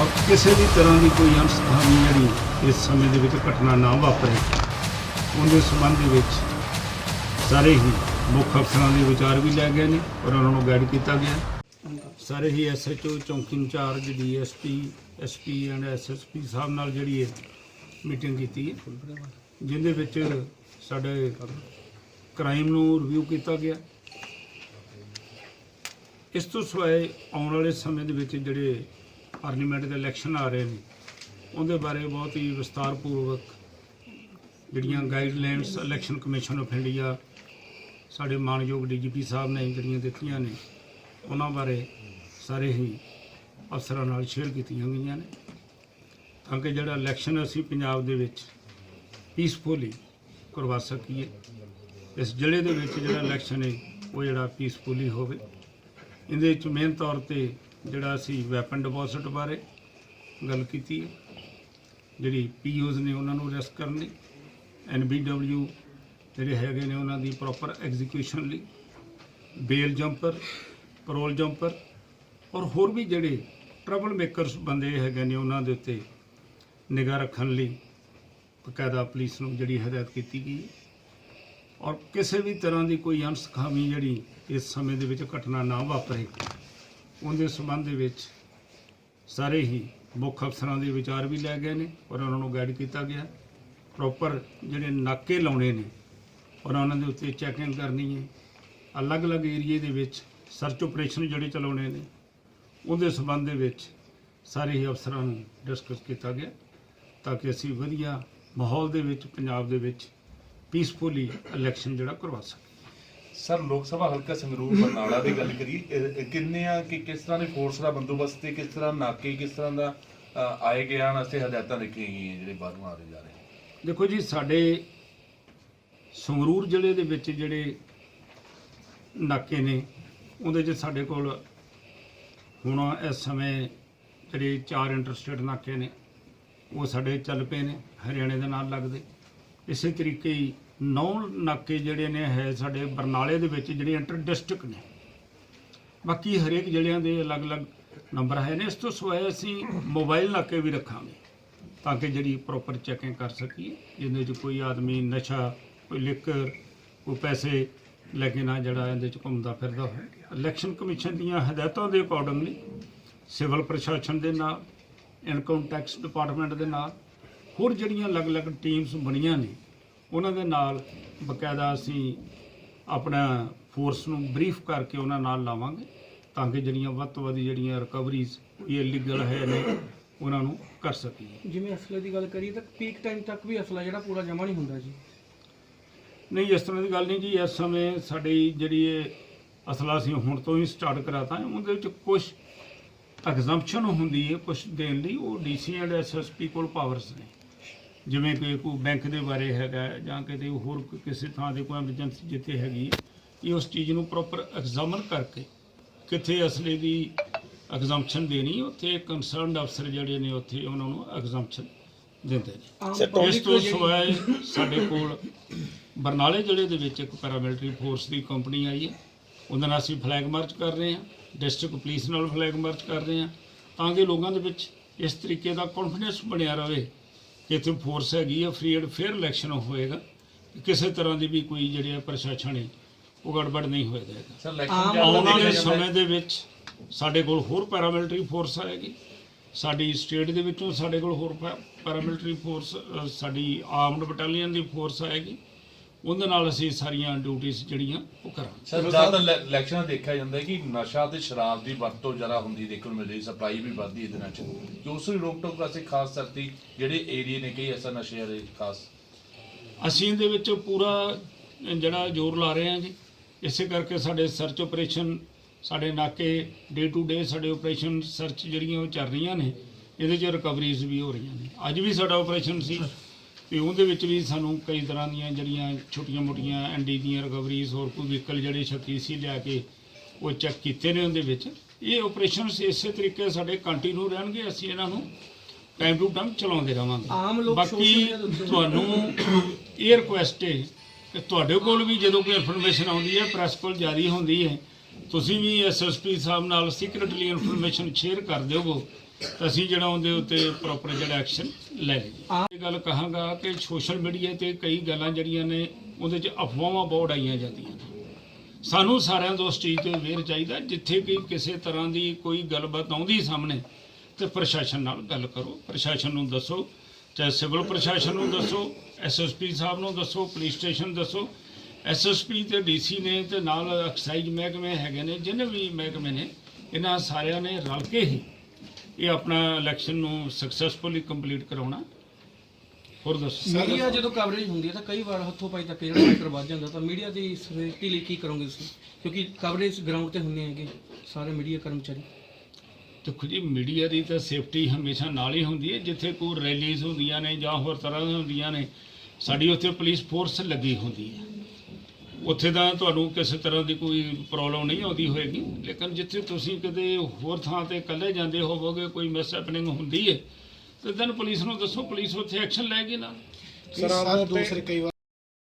ਔਰ ਕਿਸੇ ਵੀ ਤਰ੍ਹਾਂ ਦੀ ਕੋਈ ਅਣਸੁਖਾਵੀ ਜਿਹੜੀ ਇਸ ਸਮੇਂ ਦੇ ਵਿੱਚ ਘਟਨਾ ਨਾ ਵਾਪਰੇ, ਉਹਦੇ ਸੰਬੰਧ ਦੇ ਵਿੱਚ ਸਾਰੇ ਹੀ ਮੁੱਖ ਅਫਸਰਾਂ ਦੇ ਵਿਚਾਰ ਵੀ ਲੈ ਗਏ ਨੇ ਔਰ ਉਹਨਾਂ ਨੂੰ ਗਾਈਡ ਕੀਤਾ ਗਿਆ। ਸਾਰੇ ਹੀ ਐਸਐਚਓ ਚੌਂਕੀ incharge DSP SP and SSP ਸਾਹਿਬ ਨਾਲ ਜਿਹੜੀ ਹੈ ਮੀਟਿੰਗ ਕੀਤੀ ਹੈ, ਜਿਹਦੇ ਵਿੱਚ ਸਾਡੇ ਕ੍ਰਾਈਮ ਨੂੰ ਰਿਵਿਊ ਕੀਤਾ ਗਿਆ। ਇਸ ਤੋਂ ਸਿਵਾਏ ਆਉਣ ਵਾਲੇ ਸਮੇਂ ਦੇ ਵਿੱਚ ਜਿਹੜੇ ਪਾਰਲੀਮੈਂਟ ਦੇ ਇਲੈਕਸ਼ਨ ਆ ਰਹੇ ਨੇ, ਉਹਦੇ ਬਾਰੇ ਬਹੁਤ ਹੀ ਵਿਸਤਾਰਪੂਰਵਕ ਜਿਹੜੀਆਂ guidelines election commission of India ਸਾਡੇ ਮਾਨਯੋਗ ਡੀਜੀਪੀ ਸਾਹਿਬ ਨੇ ਜਿਹੜੀਆਂ ਦਿੱਤੀਆਂ ਨੇ, ਉਹਨਾਂ ਬਾਰੇ ਸਾਰੇ ਹੀ ਅਫਸਰਾਂ ਨਾਲ ਸ਼ੇਅਰ ਕੀਤੀਆਂ ਗਈਆਂ ਨੇ। ਤਾਂ ਕਿ ਜਿਹੜਾ ਇਲੈਕਸ਼ਨ ਅਸੀਂ ਪੰਜਾਬ ਦੇ ਵਿੱਚ ਪੀਸਫੁਲੀ ਕਰਵਾ ਸਕੀਏ। ਇਸ ਜ਼ਿਲ੍ਹੇ ਦੇ ਵਿੱਚ ਜਿਹੜਾ ਇਲੈਕਸ਼ਨ ਹੈ, ਉਹ ਜਿਹੜਾ ਪੀਸਫੁਲੀ ਹੋਵੇ। ਇਹਦੇ ਵਿੱਚ ਮੇਨ ਤੌਰ ਤੇ ਜਿਹੜਾ ਅਸੀਂ ਵੈਪਨ ਡਿਪੋਜ਼ਿਟ ਬਾਰੇ ਗੱਲ ਕੀਤੀ ਹੈ, ਜਿਹੜੀ ਪੀਯੂਜ਼ ਨੇ ਉਹਨਾਂ ਨੂੰ ਅਰੈਸਟ ਕਰਨ ਲਈ ਐਨਬੀਡਬਲਯੂ ਜਿਹੜੇ ਹੈਗੇ ਨੇ ਉਹਨਾਂ ਦੀ ਪ੍ਰੋਪਰ ਐਗਜ਼ੀਕਿਊਸ਼ਨ ਲਈ ਬੇਲ ਜੰਪਰ ਪੈਰੋਲ ਜੰਪਰ ਔਰ ਹੋਰ ਵੀ ਜਿਹੜੇ ਟਰਬਲ ਮੇਕਰਸ ਬੰਦੇ ਹੈਗੇ ਨੇ ਉਹਨਾਂ ਦੇ ਉੱਤੇ ਨਿਗਾਹ ਰੱਖਣ ਲਈ ਬਕਾਇਦਾ ਪੁਲਿਸ ਨੂੰ ਜਿਹੜੀ ਹਦਾਇਤ ਕੀਤੀ ਗਈ ਹੈ। ਔਰ ਕਿਸੇ ਵੀ ਤਰ੍ਹਾਂ ਦੀ ਕੋਈ ਅਣਸਖਾਮੀ ਜਿਹੜੀ ਇਸ ਸਮੇਂ ਦੇ ਵਿੱਚ ਘਟਨਾ ਨਾ ਵਾਪਰੇ ਉਹਦੇ ਸੰਬੰਧ ਦੇ ਵਿੱਚ ਸਾਰੇ ਹੀ ਮੁੱਖ ਅਫਸਰਾਂ ਦੇ ਵਿਚਾਰ ਵੀ ਲੈ ਗਏ ਨੇ ਔਰ ਉਹਨਾਂ ਨੂੰ ਗਾਈਡ ਕੀਤਾ ਗਿਆ। ਪ੍ਰੋਪਰ ਜਿਹੜੇ ਨਾਕੇ ਲਾਉਣੇ ਨੇ, ਔਰ ਉਹਨਾਂ ਦੇ ਉੱਤੇ ਚੈਕਿੰਗ ਕਰਨੀ ਹੈ। ਅਲੱਗ-ਅਲੱਗ ਏਰੀਏ ਦੇ ਵਿੱਚ ਸਰਚ ਆਪਰੇਸ਼ਨ ਜਿਹੜੇ ਚਲਾਉਣੇ ਨੇ, ਉਹਦੇ ਸੰਬੰਧ ਦੇ ਵਿੱਚ ਸਾਰੇ ਹੀ ਅਫਸਰਾਂ ਨੂੰ ਡਿਸਕਸ ਕੀਤਾ ਗਿਆ ਤਾਂ ਕਿ ਅਸੀਂ ਵਧੀਆ ਮਾਹੌਲ ਦੇ ਵਿੱਚ, ਪੰਜਾਬ ਦੇ ਵਿੱਚ ਪੀਸਫੁਲੀ ਇਲੈਕਸ਼ਨ ਜਿਹੜਾ ਕਰਵਾ ਸਕੀਏ। ਸਰ ਲੋਕ ਸਭਾ ਹਲਕਾ ਸੰਗਰੂਰ ਬਰਨਾਲਾ ਦੀ ਗੱਲ ਕਰੀਏ ਇਹ- ਕਿੰਨੇ ਆ ਕਿ ਕਿਸ ਤਰ੍ਹਾਂ ਦੇ ਫੋਰਸ ਦਾ ਬੰਦੋਬਸਤ ਤੇ ਕਿਸ ਤਰ੍ਹਾਂ ਨਾਕੇ ਕਿਸ ਤਰ੍ਹਾਂ ਦਾ ਅ, ਆਏ ਗਏ ਹਨ ਵਾਸਤੇ ਹਦਾਇਤਾਂ ਦਿੱਤੀਆਂ ਗਈਆਂ ਜਿਹੜੇ ਬਾਹਰੋਂ ਆ ਰਹੇ ਜਾ ਰਹੇ ਦੇਖੋ ਜੀ ਸਾਡੇ ਸੰਗਰੂਰ ਜ਼ਿਲ੍ਹੇ ਦੇ ਵਿੱਚ ਜਿਹੜੇ ਨਾਕੇ ਨੇ ਉਹਦੇ 'ਚ ਸਾਡੇ ਕੋਲ ਹੁਣ ਇਸ ਸਮੇਂ ਜਿਹੜੇ ਚਾਰ ਇੰਟਰਸਟੇਟ ਨਾਕੇ ਨੇ ਉਹ ਸਾਡੇ ਚੱਲ ਪਏ ਨੇ ਹਰਿਆਣੇ ਦੇ ਨਾਲ ਲੱਗਦੇ। ਇਸੇ ਤਰੀਕੇ ਹੀ ਨੌ ਨਾਕੇ ਜਿਹੜੇ ਨੇ ਹੈ ਸਾਡੇ ਬਰਨਾਲੇ ਦੇ ਵਿੱਚ ਜਿਹੜੇ ਇੰਟਰ ਡਿਸਟ੍ਰਿਕਟ ਨੇ। ਬਾਕੀ ਹਰੇਕ ਜ਼ਿਲ੍ਹਿਆਂ ਦੇ ਅਲੱਗ-ਅਲੱਗ ਨੰਬਰ ਹੈ ਨੇ। ਇਸ ਤੋਂ ਸਿਵਾਏ ਅਸੀਂ ਮੋਬਾਈਲ ਨਾਕੇ ਵੀ ਰੱਖਾਂਗੇ ਤਾਂ ਕਿ ਜਿਹੜੀ ਪ੍ਰੋਪਰ ਚੈਕਿੰਗ ਕਰ ਸਕੀਏ, ਜਿਹਦੇ ਵਿੱਚ ਕੋਈ ਆਦਮੀ ਨਸ਼ਾ, ਕੋਈ ਲਿਕਰ ਕੋਈ ਪੈਸੇ ਲੈ ਕੇ ਨਾ ਜਿਹੜਾ ਇਹਦੇ ਚ ਘੁੰਮਦਾ ਫਿਰਦਾ ਹੋਵੇ। ਇਲੈਕਸ਼ਨ ਕਮਿਸ਼ਨ ਦੀਆਂ ਹਦਾਇਤਾਂ ਦੇ ਅਕੋਰਡਿੰਗਲੀ ਸਿਵਲ ਪ੍ਰਸ਼ਾਸਨ ਦੇ ਨਾਲ ਇਨਕਮ ਟੈਕਸ ਡਿਪਾਰਟਮੈਂਟ ਦੇ ਨਾਲ ਹੋਰ ਜਿਹੜੀਆਂ ਅਲੱਗ-ਅਲੱਗ ਟੀਮਸ ਬਣੀਆਂ ਨੇ ਉਹਨਾਂ ਦੇ ਨਾਲ ਬਕਾਇਦਾ ਅਸੀਂ ਆਪਣਾ ਫੋਰਸ ਨੂੰ ਬਰੀਫ ਕਰਕੇ ਉਹਨਾਂ ਨਾਲ ਲਾਵਾਂਗੇ ਤਾਂ ਕਿ ਜਿਹੜੀਆਂ ਵੱਧ ਤੋਂ ਵੱਧ ਜਿਹੜੀਆਂ ਰਿਕਵਰੀਜ਼ ਕੋਈ ਇਲੀਗਲ ਹੈ ਨੇ ਉਹਨਾਂ ਨੂੰ ਕਰ ਸਕੀਏ। ਜਿਵੇਂ ਅਸਲੇ ਦੀ ਗੱਲ ਕਰੀਏ ਤਾਂ ਪੀਕ ਟਾਈਮ ਤੱਕ ਵੀ ਅਸਲਾ ਜਿਹੜਾ ਪੂਰਾ ਜਮਾ ਨਹੀਂ ਹੁੰਦਾ ਜੀ। ਨਹੀਂ ਇਸ ਤਰ੍ਹਾਂ ਦੀ ਗੱਲ ਨਹੀਂ ਜੀ ਇਸ ਸਮੇਂ ਸਾਡੀ ਜਿਹੜੀ ਇਹ ਅਸਲਾ ਅਸੀਂ ਹੁਣ ਤੋਂ ਹੀ ਸਟਾਰਟ ਕਰਾਤਾ ਉਹਦੇ ਵਿੱਚ ਕੁਝ ਐਗਜ਼ੰਪਸ਼ਨ ਹੁੰਦੀ ਹੈ ਕੁਝ ਦੇਣ ਲਈ ਉਹ ਡੀਸੀ ਐਂਡ ਐਸਐਸਪੀ ਕੋਲ ਪਾਵਰਸ ਨੇ। ਜਿਵੇਂ ਕਿ ਕੋਈ ਬੈਂਕ ਦੇ ਬਾਰੇ ਹੈਗਾ ਜਾਂ ਕਿਤੇ ਹੋਰ ਕਿਸੇ ਥਾਂ ਦੇ ਕੋਈ ਐਮਰਜੈਂਸੀ ਜਿੱਥੇ ਹੈਗੀ ਇਹ ਉਸ ਚੀਜ਼ ਨੂੰ ਪ੍ਰੋਪਰ ਐਗਜ਼ਾਮਨ ਕਰਕੇ ਕਿੱਥੇ ਅਸਲੇ ਦੀ ਐਗਜ਼ੰਪਸ਼ਨ ਦੇਣੀ ਉੱਥੇ ਕੰਸਰਨਡ ਅਫਸਰ ਜਿਹੜੇ ਨੇ ਉੱਥੇ ਉਹਨਾਂ ਨੂੰ ਐਗਜ਼ੰਪਸ਼ਨ ਦਿੰਦੇ ਨੇ। ਇਸ ਤੋਂ ਸਿਵਾਏ ਸਾਡੇ ਕੋਲ ਬਰਨਾਲੇ ਜ਼ਿਲ੍ਹੇ ਦੇ ਵਿੱਚ ਇੱਕ ਪੈਰਾਮਿਲਟਰੀ ਫੋਰਸ ਦੀ ਕੰਪਨੀ ਆਈ ਹੈ ਉਹਦੇ ਨਾਲ ਅਸੀਂ ਫਲੈਗ ਮਾਰਚ ਕਰ ਰਹੇ ਹਾਂ ਡਿਸਟ੍ਰਿਕਟ ਪੁਲਿਸ ਨਾਲ ਫਲੈਗ ਮਾਰਚ ਕਰ ਰਹੇ ਹਾਂ ਤਾਂ ਕਿ ਲੋਕਾਂ ਦੇ ਵਿੱਚ ਇਸ ਤਰੀਕੇ ਦਾ ਕੌਨਫੀਡੈਂਸ ਬਣਿਆ ਰਵੇ ਕਿ ਇੱਥੇ ਫੋਰਸ ਹੈਗੀ ਹੈ ਫ੍ਰੀ ਐਂਡ ਫੇਅਰ ਇਲੈਕਸ਼ਨ ਹੋਏਗਾ। ਕਿਸੇ ਤਰ੍ਹਾਂ ਦੀ ਵੀ ਕੋਈ ਜਿਹੜੀ ਹੈ ਪ੍ਰਸ਼ਾਸਨ ਹੈ ਉਹ ਗੜਬੜ ਨਹੀਂ ਹੋਏਗਾ। ਸਰ ਇਲੈਕਸ਼ਨ ਆਉਣ ਵਾਲੇ ਸਮੇਂ ਦੇ ਵਿੱਚ ਸਾਡੇ ਕੋਲ ਹੋਰ ਪੈਰਾਮਿਲਟਰੀ ਫੋਰਸ ਆਏਗੀ। ਸਾਡੀ ਸਟੇਟ ਦੇ ਵਿੱਚੋਂ ਸਾਡੇ ਕੋਲ ਹੋਰ ਪੈਰਾਮਿਲਟਰੀ ਫੋਰਸ ਸਾਡੀ ਆਰਮਡ ਬਟਾਲੀਅਨ ਦੀ ਫੋਰਸ ਆਏਗੀ। ਉਹਦੇ ਨਾਲ ਅਸੀਂ ਸਾਰੀਆਂ ਡਿਊਟੀਆਂ ਜਿਹੜੀਆਂ ਉਹ ਕਰਾਂਗੇ। ਸਰ ਜ਼ਿਆਦਾ ਇਲੈਕਸ਼ਨ ਦੇਖਿਆ ਜਾਂਦਾ ਕਿ ਨਸ਼ਾ ਤੇ ਸ਼ਰਾਬ ਦੀ ਵਰਤੋਂ ਜ਼ਿਆਦਾ ਹੁੰਦੀ ਦੇਖਣ ਨੂੰ ਮਿਲਦੀ ਸਪਲਾਈ ਵੀ ਵੱਧਦੀ ਇਹਦੇ ਨਾਲ ਕਿ ਉਸ ਨੂੰ ਰੋਕ ਟੋਕ ਵਾਸਤੇ ਖਾਸ ਸਰਤੀ ਜਿਹੜੇ ਏਰੀਏ ਨੇ ਕਈ ਐਸਾ ਨਸ਼ੇ ਵਾਲੇ ਖਾਸ। ਅਸੀਂ ਇਹਦੇ ਵਿੱਚ ਪੂਰਾ ਜਿਹੜਾ ਜ਼ੋਰ ਲਾ ਰਹੇ ਹਾਂ ਜੀ ਇਸੇ ਕਰਕੇ ਸਾਡੇ ਸਰਚ ਆਪਰੇਸ਼ਨ ਸਾਡੇ ਨਾਕੇ ਡੇ ਟੂ ਡੇ ਸਾਡੇ ਆਪਰੇਸ਼ਨ ਸਰਚ ਜਿਹੜੀਆਂ ਉਹ ਚੱਲ ਰਹੀਆਂ ਨੇ ਇਹਦੇ 'ਚ ਰਿਕਵਰੀਜ਼ ਵੀ ਹੋ ਰਹੀਆਂ ਨੇ। ਅੱਜ ਵੀ ਸਾਡਾ ਆਪਰੇਸ਼ਨ ਸੀ। ਤੇ ਉਹਦੇ ਵਿੱਚ ਵੀ ਸਾਨੂੰ ਕਈ ਤਰ੍ਹਾਂ ਦੀਆਂ ਜਿਹੜੀਆਂ ਛੋਟੀਆਂ-ਮੋਟੀਆਂ ਐਨਡੀ ਦੀਆਂ ਰਿਕਵਰੀਜ਼ ਹੋਰ ਕੋਈ ਵਹੀਕਲ ਜਿਹੜੇ ਛੱਤੀ ਸੀ ਲਿਆ ਕੇ ਉਹ ਚੈੱਕ ਕੀਤੇ ਨੇ ਉਹਦੇ ਵਿੱਚ। ਇਹ ਆਪਰੇਸ਼ਨਸ ਇਸੇ ਤਰੀਕੇ ਸਾਡੇ ਕੰਟੀਨਿਊ ਰਹਿਣਗੇ ਅਸੀਂ ਇਹਨਾਂ ਨੂੰ ਟਾਈਮ ਟੂ ਟਾਈਮ ਚਲਾਉਂਦੇ ਰਵਾਂਗੇ। ਆਮ ਲੋਕ ਬਾਕੀ ਤੁਹਾਨੂੰ ਇਹ ਰਿਕੁਐਸਟ ਹੈ ਕਿ ਤੁਹਾਡੇ ਕੋਲ ਵੀ ਜਦੋਂ ਕੋਈ ਇਨਫੋਰਮੇਸ਼ਨ ਆਉਂਦੀ ਹੈ ਪ੍ਰੈਸ ਕੋਲ ਜਾਰੀ ਹੁੰਦੀ ਹੈ ਤੁਸੀਂ ਵੀ ਐਸਐਸਪੀ ਸਾਹਿਬ ਨਾਲ ਸੀਕ੍ਰੀਟਲੀ ਇਨਫੋਰਮੇਸ਼ਨ ਸ਼ੇਅਰ ਕਰ ਦਿਓ ਤਾਂ ਅਸੀਂ ਜਿਹੜਾ ਉਹਦੇ ਉੱਤੇ ਪ੍ਰੋਪਰ ਜਿਹੜਾ ਐਕਸ਼ਨ ਲੈ ਲਈਏ। ਇਹ ਗੱਲ ਕਹਾਂਗਾ ਕਿ ਸੋਸ਼ਲ ਮੀਡੀਆ ਤੇ ਕਈ ਗੱਲਾਂ ਜਿਹੜੀਆਂ ਨੇ ਉਹਦੇ 'ਚ ਅਫਵਾਹਾਂ ਬਹੁਤ ਆਈਆਂ ਜਾਂਦੀਆਂ ਨੇ। ਸਾਨੂੰ ਸਾਰਿਆਂ ਤੋਂ ਉਸ ਚੀਜ਼ ਤੇ ਅਵੇਅਰ ਚਾਹੀਦਾ ਜਿੱਥੇ ਕਿ ਕਿਸੇ ਤਰ੍ਹਾਂ ਦੀ ਕੋਈ ਗੱਲਬਾਤ ਆਉਂਦੀ ਸਾਹਮਣੇ ਤੇ ਪ੍ਰਸ਼ਾਸਨ ਨਾਲ ਗੱਲ ਕਰੋ। ਪ੍ਰਸ਼ਾਸਨ ਨੂੰ ਦੱਸੋ ਚਾਹੇ ਸਿਵਲ ਪ੍ਰਸ਼ਾਸਨ ਨੂੰ ਦੱਸੋ ਐਸਐਸਪੀ ਸਾਹਿਬ ਨੂੰ ਦੱਸੋ ਪੁਲਿਸ ਸਟੇਸ਼ਨ ਦੱਸੋ ਐਸਐਸਪੀ ਤੇ ਡੀਸੀ ਨੇ ਤੇ ਨਾਲ ਐਕਸਾਈਜ਼ ਮਹਿਕਮੇ ਹੈਗੇ ਨੇ ਜਿੰਨੇ ਵੀ ਮਹਿਕਮੇ ਨੇ ਇਹਨਾਂ ਸਾਰਿਆਂ ਨੇ ਰਲ ਕੇ ਹੀ ਇਹ ਆਪਣਾ ਇਲੈਕਸ਼ਨ ਨੂੰ ਸਕਸੈਸਫੁਲੀ ਕੰਪਲੀਟ ਕਰਾਉਣਾ। ਹੋਰ ਦੱਸੋ? ਮੀਡੀਆ ਜਦੋਂ ਕਵਰੇਜ ਹੁੰਦੀ ਹੈ ਤਾਂ ਕਈ ਵਾਰ ਹੱਥੋਂ ਪਾਈ ਤੱਕ ਜਿਹੜਾ ਮੈਟਰ ਵੱਧ ਜਾਂਦਾ ਤਾਂ ਮੀਡੀਆ ਦੀ ਸੇਫਟੀ ਲਈ ਕੀ ਕਰੋਗੇ ਤੁਸੀਂ? ਕਿਉਂਕਿ ਕਵਰੇਜ ਗਰਾਊਂਡ ਤੇ ਹੁੰਦੇ ਹੈਗੇ ਸਾਰੇ ਮੀਡੀਆ ਕਰਮਚਾਰੀ। ਦੇਖੋ ਜੀ ਮੀਡੀਆ ਦੀ ਤਾਂ ਸੇਫਟੀ ਹਮੇਸ਼ਾ ਨਾਲ ਹੀ ਹੁੰਦੀ ਹੈ ਜਿੱਥੇ ਕੋਈ ਰੈਲੀਜ਼ ਹੁੰਦੀਆਂ ਨੇ ਜਾਂ ਹੋਰ ਤਰ੍ਹਾਂ ਦੀਆਂ ਹੁੰਦੀਆਂ ਨੇ ਸਾਡੀ ਉੱਥੇ ਪੁਲਿਸ ਫੋਰਸ ਲੱਗੀ ਹੁੰਦੀ ਹੈ। ਉੱਥੇ ਤਾਂ ਤੁਹਾਨੂੰ ਕਿਸੇ ਤਰ੍ਹਾਂ ਦੀ ਕੋਈ ਪ੍ਰੋਬਲਮ ਨਹੀਂ ਆਉਂਦੀ ਹੋਏਗੀ ਲੇਕਿਨ ਜਿੱਥੇ ਤੁਸੀਂ ਕਿਤੇ ਹੋਰ ਥਾਂ ਤੇ ਇਕੱਲੇ ਜਾਂਦੇ ਹੋਵੋਗੇ ਕੋਈ ਮਿਸ ਹੈਪਨਿੰਗ ਹੁੰਦੀ ਹੈ ਤੇ ਦੈਨ ਪੁਲਿਸ ਨੂੰ ਦੱਸੋ ਪੁਲਿਸ ਉੱਥੇ ਐਕਸ਼ਨ ਲੈਗੀ ਨਾ। ਸਰ ਆਪ ਦੂਸਰੇ ਕਈ ਵਾਰ